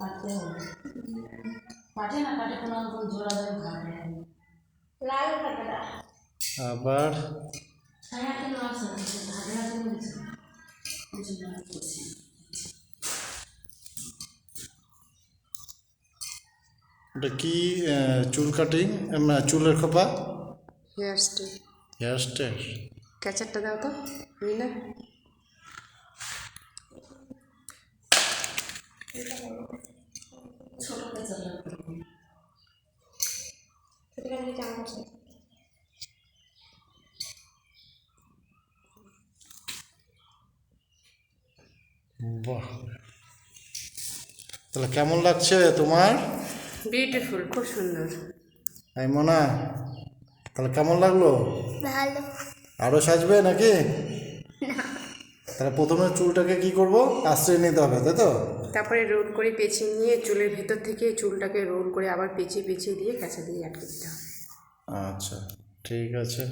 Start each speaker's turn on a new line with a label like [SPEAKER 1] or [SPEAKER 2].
[SPEAKER 1] কাটতে হবে। কাটে না কাটে কোনো রকম জোড়া ধরে ঘাটে
[SPEAKER 2] লাল কাটাটা
[SPEAKER 3] আবার?
[SPEAKER 1] ছায়া কেন
[SPEAKER 3] কি চুল কাটিং না চুলের খোপা?
[SPEAKER 4] হেয়ার স্টাইল
[SPEAKER 3] হেয়ার স্টাইল
[SPEAKER 4] ক্যাচারটা দাও তো মিনা।
[SPEAKER 2] আছে
[SPEAKER 3] বাহ। তাহলে কেমন লাগছে তোমার?
[SPEAKER 4] বিউটিফুল খুব সুন্দর।
[SPEAKER 3] এই মোনা তাহলে কেমন লাগল?
[SPEAKER 2] ভালো।
[SPEAKER 3] আরও সাজবে নাকি? তাহলে প্রথমে চুলটাকে কি করব? আশ্রয় নিতে হবে তাই তো?
[SPEAKER 4] তারপরে রোল করে পেঁচিয়ে নিয়ে চুলের ভেতর থেকে চুলটাকে রোল করে আবার পেঁচিয়ে পেঁচিয়ে দিয়ে কাঁচা দিয়ে আটকে দিতে হবে।
[SPEAKER 3] আচ্ছা ঠিক আছে।